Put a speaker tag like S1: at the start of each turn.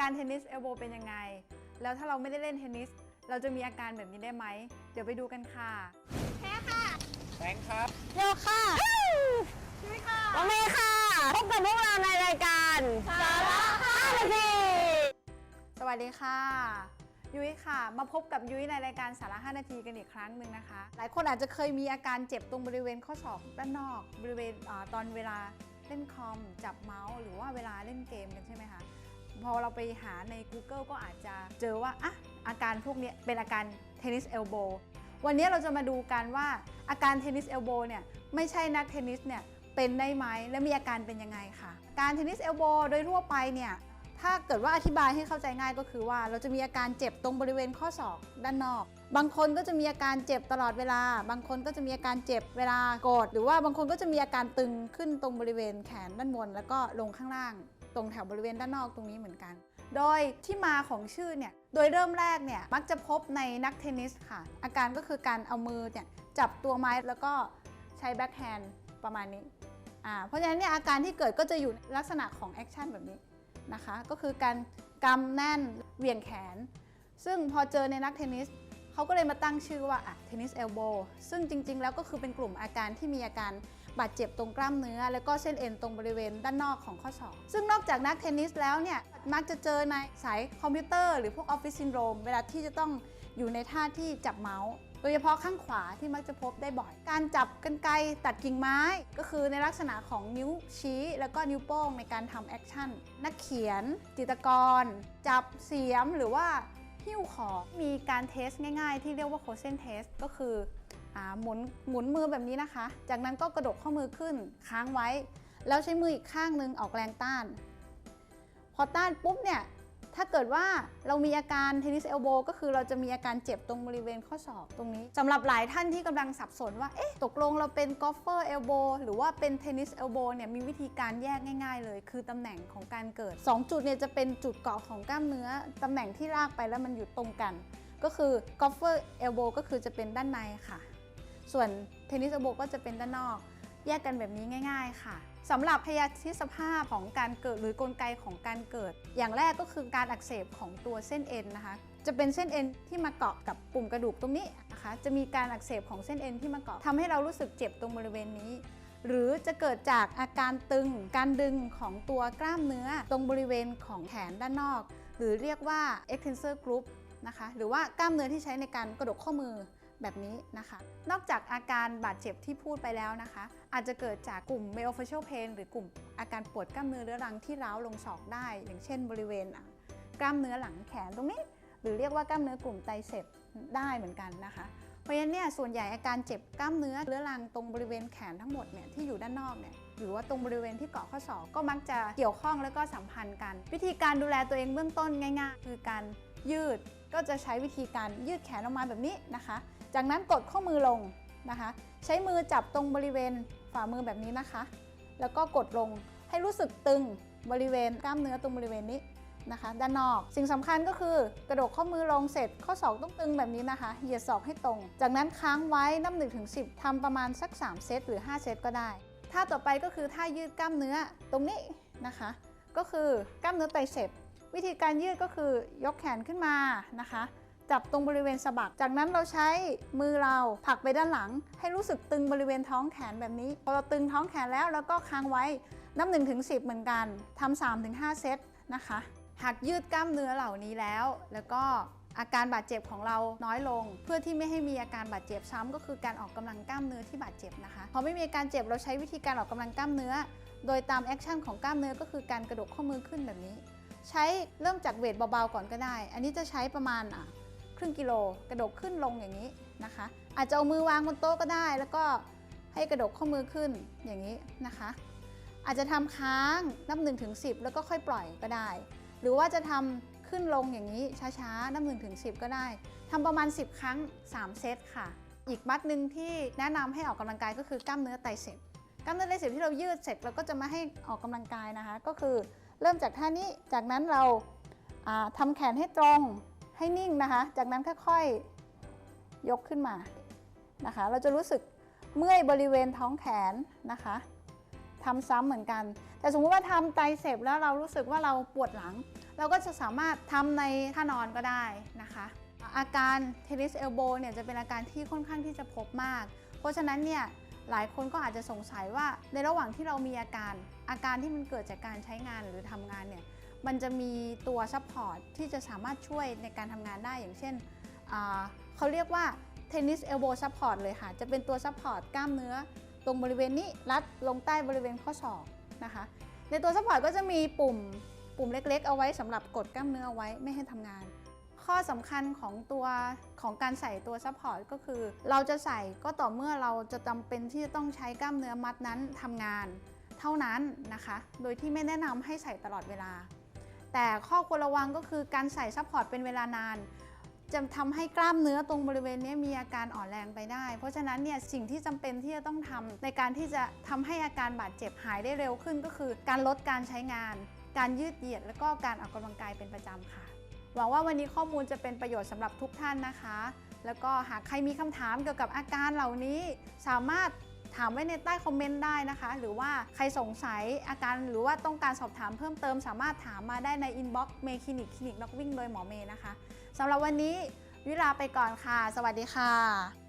S1: การเทนนิสเอลโบเป็นยังไง แล้วถ้าเราไม่ได้เล่นเทนนิส เราจะมีอาการแบบนี้ได้ไหม เดี๋ยวไปดูกันค่ะ
S2: แพ้ค่ะ
S3: แบงค์ครับ
S2: โยค่ะยุ้ยค่ะน้องเมย์ค่ะ พบกับพวกเราในรายการสาระ5นาที
S1: สวัสดีค่ะ ยุ้ยค่ะ มาพบกับยุ้ยในรายการสาระ5นาทีกันอีกครั้งหนึ่งนะคะ หลายคนอาจจะเคยมีอาการเจ็บตรงบริเวณข้อศอกด้านนอก บริเวณอาตอนเวลาเล่นคอม จับเมาส์ หรือว่าเวลาเล่นเกมกันใช่ไหมคะ พอเราไปหาใน Google ก็อาจจะเจอว่าอะอาการพวกนี้เป็นอาการเทนนิสเอลโบวันนี้เราจะมาดูกันว่าอาการเทนนิสเอลโบเนี่ยไม่ใช่นักเทนนิสเนี่ยเป็นได้ไหมและมีอาการเป็นยังไงค่ะ การเทนนิสเอลโบโดยทั่วไปเนี่ยถ้าเกิดว่าอธิบายให้เข้าใจง่ายก็คือว่า เราจะมีอาการเจ็บตรงบริเวณข้อศอกด้านนอก บางคนก็จะมีอาการเจ็บตลอดเวลา บางคนก็จะมีอาการเจ็บเวลากดหรือว่าบางคนก็จะมีอาการตึงขึ้นตรงบริเวณแขนด้านบนแล้วก็ลงข้างล่าง ตรงแถวบริเวณด้านนอกตรงนี้เหมือนกัน โดยที่มาของชื่อเนี่ย โดยเริ่มแรกเนี่ยมักจะพบในนักเทนนิสค่ะ อาการก็คือการเอามือเนี่ยจับตัวไม้แล้วก็ใช้แบ็คแฮนด์ประมาณนี้อ่าเพราะฉะนั้นเนี่ยอาการที่เกิดก็จะอยู่ลักษณะของแอคชั่นแบบนี้นะคะ ก็คือการกำแน่นเวียงแขน ซึ่งพอเจอในนักเทนนิสเขาก็เลยมาตั้งชื่อว่าอะเทนนิสเอลโบซึ่งจริง ๆ แล้วก็คือเป็นกลุ่มอาการที่มีอาการ บาดเจ็บตรงกล้ามเนื้อ แล้วก็เส้นเอ็นตรงบริเวณด้านนอกของข้อศอกซึ่งนอกจากนักเทนนิสแล้วเนี่ยมักจะเจอในสายคอมพิวเตอร์หรือพวกออฟฟิศซินโดรมเวลาที่จะต้องอยู่ในท่าที่จับเมาส์โดยเฉพาะข้างขวาที่มักจะพบได้บ่อย การจับกันไกรตัดกิ่งไม้ ก็คือในลักษณะของนิ้วชี้ แล้วก็นิ้วโป้งในการทำแอคชั่น นักเขียน จิตรกร จับเสียมหรือว่าหิ้วของมีการเทสง่ายๆ ที่เรียกว่าโคเซนเทสก็คือ หมุนหมุนมือแบบนี้นะคะ จากนั้นก็กระดกข้อมือขึ้นค้างไว้ แล้วใช้มืออีกข้างหนึงออกแรงต้าน พอต้านปุ๊บเนี่ยถ้าเกิดว่าเรามีอาการเทนนิสเอลโบก็คือเราจะมีอาการเจ็บตรงบริเวณข้อศอกตรงนี้สำหรับหลายท่านที่กำลังสับสนว่า เอ๊ะ ตกลงเราเป็นกอล์ฟเฟอร์เอลโบหรือว่าเป็นเทนนิสเอลโบเนี่ยมีวิธีการแยกง่ายๆเลย คือตำแหน่งของการเกิด 2 จุดเนี่ยจะเป็นจุดเกาะของกล้ามเนื้อตำแหน่งที่ลากไปแล้วมันอยู่ตรงกัน ก็คือกอล์ฟเฟอร์เอลโบก็คือจะเป็นด้านในค่ะ ส่วนเทนนิสอโบก็จะเป็นด้านนอก แยกกันแบบนี้ง่าย ๆ ค่ะสำหรับพยาธิสภาพของการเกิดหรือกลไกของการเกิด อย่างแรกก็คือการอักเสบของตัวเส้นเอ็นนะคะ จะเป็นเส้นเอ็นที่มาเกาะกับปุ่มกระดูกตรงนี้นะคะ จะมีการอักเสบของเส้นเอ็นที่มาเกาะทำให้เรารู้สึกเจ็บตรงบริเวณนี้ หรือจะเกิดจากอาการตึง การดึงของตัวกล้ามเนื้อ ตรงบริเวณของแขนด้านนอก หรือเรียกว่า extensor group นะคะ หรือว่ากล้ามเนื้อที่ใช้ในการกระดกข้อมือ แบบนี้นะคะ นอกจากอาการบาดเจ็บที่พูดไปแล้วนะคะ อาจจะเกิดจากกลุ่ม myofascial pain หรือกลุ่มอาการปวดกล้ามเนื้อเรื้อรังที่ร้าวลงศอกได้ อย่างเช่น บริเวณกล้ามเนื้อหลังแขนตรงนี้ หรือเรียกว่ากล้ามเนื้อกลุ่มไตเสพได้เหมือนกันนะคะ เพราะฉะนั้นเนี่ยส่วนใหญ่อาการเจ็บกล้ามเนื้อเรื้อรังตรงบริเวณแขนทั้งหมดเนี่ยที่อยู่ด้านนอกเนี่ยหรือว่าตรงบริเวณที่เกาะข้อศอกก็มักจะเกี่ยวข้องแล้วก็สัมพันธ์กัน วิธีการดูแลตัวเองเบื้องต้นง่าย ๆ คือการยืดก็จะใช้วิธีการยืดแขนออกมาแบบนี้นะคะ จากนั้นกดข้อมือลงนะคะ ใช้มือจับตรงบริเวณฝ่ามือแบบนี้นะคะ แล้วก็กดลงให้รู้สึกตึงบริเวณกล้ามเนื้อตรงบริเวณนี้นะคะ ด้านนอก สิ่งสำคัญก็คือกระดกข้อมือลงเสร็จ ข้อศอกต้องตึงแบบนี้นะคะ เหยียดศอกให้ตรง จากนั้นค้างไว้นับหนึ่งถึงสิทำประมาณสัก 3 เซตหรือ 5 เซตก็ได้ท่าต่อไปก็คือท่ายืดกล้ามเนื้อตรงนี้นะคะ ก็คือกล้ามเนื้อไตรเสพวิธีการยืดก็คือยกแขนขึ้นมานะคะ จับตรงบริเวณสะบัก จากนั้นเราใช้มือเราผลักไปด้านหลัง ให้รู้สึกตึงบริเวณท้องแขนแบบนี้ พอเราตึงท้องแขนแล้วเราก็ค้างไว้นับ1นถึงสิเหมือนกันทำ3ถึง5เซตนะคะ หากยืดกล้ามเนื้อเหล่านี้แล้ว แล้วก็อาการบาดเจ็บของเราน้อยลง เพื่อที่ไม่ให้มีอาการบาดเจ็บซ้ำก็คือการออกกำลังกล้ามเนื้อที่บาดเจ็บนะคะพอไม่มีอาการเจ็บเราใช้วิธีการออกกำลังกล้ามเนื้อ โดยตามแอคชั่นของกล้ามเนื้อก็คือการกระดกข้อมือขึ้นแบบนี้ ใช้เริ่มจากเวทเบาๆก่อนก็ได้ อันนี้จะใช้ประมาณอะ ครึ่งกิโล กระดกขึ้นลงอย่างนี้นะคะ อาจจะเอามือวางบนโต๊ะก็ได้ แล้วก็ให้กระดกข้อมือขึ้นอย่างนี้นะคะ อาจจะทำค้างนับ1นถึงสิแล้วก็ค่อยปล่อยก็ได้ หรือว่าจะทำขึ้นลงอย่างนี้ช้าๆ นับ1นถึงสิก็ได้ทำประมาณ 10 ครั้ง 3 เซตค่ะ อีกมัดหนึ่งที่แนะนำให้ออกกำลังกายก็คือกล้ามเนื้อไตเสพกล้ามเนื้อไตเสพที่เรายืดเสร็จเราก็จะมาให้ออกกำลังกายนะคะ ก็คือเริ่มจากท่านี้จากนั้นเราอ่าทำแขนให้ตรง ให้นิ่งนะคะ จากนั้นค่อยๆยกขึ้นมานะคะ เราจะรู้สึกเมื่อยบริเวณท้องแขนนะคะทำซ้ำเหมือนกัน แต่สมมติว่าทำไตเสพแล้วเรารู้สึกว่าเราปวดหลัง เราก็จะสามารถทำในท่านอนก็ได้นะคะ อาการเทนนิสเอลโบเนี่ยจะเป็นอาการที่ค่อนข้างที่จะพบมาก เพราะฉะนั้นเนี่ยหลายคนก็อาจจะสงสัยว่าในระหว่างที่เรามีอาการ อาการที่มันเกิดจากการใช้งานหรือทำงานเนี่ย มันจะมีตัวซัพพอร์ตที่จะสามารถช่วยในการทำงานได้อย่างเช่น เขาเรียกว่าเทนนิสเอลโบซัพพอร์ตเลยค่ะ จะเป็นตัวซัพพอร์ตกล้ามเนื้อ ตรงบริเวณนี้รัดลงใต้บริเวณข้อศอกนะคะ ในตัวซัพพอร์ตก็จะมีปุ่มปุ่มเล็กๆ เอาไว้สำหรับกดกล้ามเนื้อเอาไว้ไม่ให้ทำงาน ข้อสำคัญของตัวของการใส่ตัวซัพพอร์ตก็คือ เราจะใส่ก็ต่อเมื่อเราจะจำเป็นที่จะต้องใช้กล้ามเนื้อมัดนั้นทำงานเท่านั้นนะคะ โดยที่ไม่แนะนำให้ใส่ตลอดเวลา แต่ข้อควรระวังก็คือการใส่ซัพพอร์ตเป็นเวลานาน จะทำให้กล้ามเนื้อตรงบริเวณนี้มีอาการอ่อนแรงไปได้ เพราะฉะนั้นเนี่ยสิ่งที่จำเป็นที่จะต้องทำในการที่จะทำให้อาการบาดเจ็บหายได้เร็วขึ้น ก็คือการลดการใช้งาน การยืดเหยียด แล้วก็การออกกำลังกายเป็นประจำค่ะหวังว่าวันนี้ข้อมูลจะเป็นประโยชน์สำหรับทุกท่านนะคะ แล้วก็หากใครมีคำถามเกี่ยวกับอาการเหล่านี้ สามารถ ถามไว้ในใต้คอมเมนต์ได้นะคะ หรือว่าใครสงสัยอาการหรือว่าต้องการสอบถามเพิ่มเติมสามารถถามมาได้ในอินบ็อกซ์เมคลินิกคลินิกนักวิ่งโดยหมอเมย์นะคะสำหรับวันนี้วิลาไปก่อนค่ะ สวัสดีค่ะ